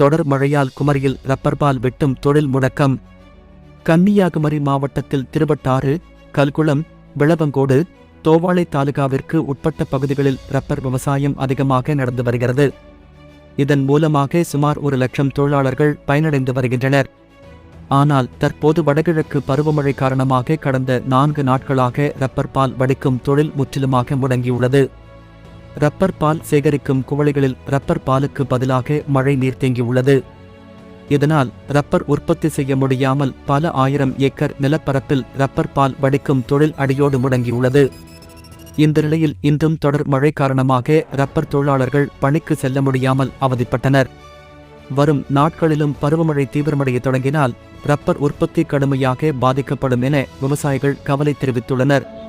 தொடர் மழையால் குமரியில் ரப்பர் பால் வெட்டும் தொழில் முடக்கம். கன்னியாகுமரி மாவட்டத்தில் திருவட்டாறு கல்குளம் விளவங்கோடு தோவாளை தாலுகாவிற்கு உட்பட்ட பகுதிகளில் ரப்பர் விவசாயம் அதிகமாக நடந்து வருகிறது. இதன் மூலமாக சுமார் ஒரு லட்சம் தொழிலாளர்கள் பயனடைந்து வருகின்றனர். ஆனால் தற்போது வடகிழக்கு பருவமழை காரணமாக கடந்த நான்கு நாட்களாக ரப்பர் பால் வடிக்கும் தொழில் முற்றிலுமாக முடங்கியுள்ளது. ரப்பர் பால் சேகரிக்கும் குவளைகளில் ரப்பர் பாலுக்கு பதிலாக மழை நீர் தேங்கியுள்ளது. இதனால் ரப்பர் உற்பத்தி செய்ய முடியாமல் பல ஆயிரம் ஏக்கர் நிலப்பரப்பில் ரப்பர் பால் வடிக்கும் தொழில் அடியோடு முடங்கியுள்ளது. இந்த நிலையில் இன்றும் தொடர் மழை காரணமாக ரப்பர் தொழிலாளர்கள் பணிக்கு செல்ல முடியாமல் அவதிப்பட்டனர். வரும் நாட்களிலும் பருவமழை தீவிரமடைய தொடங்கினால் ரப்பர் உற்பத்தி கடுமையாக பாதிக்கப்படும் என விவசாயிகள் கவலை தெரிவித்துள்ளனர்.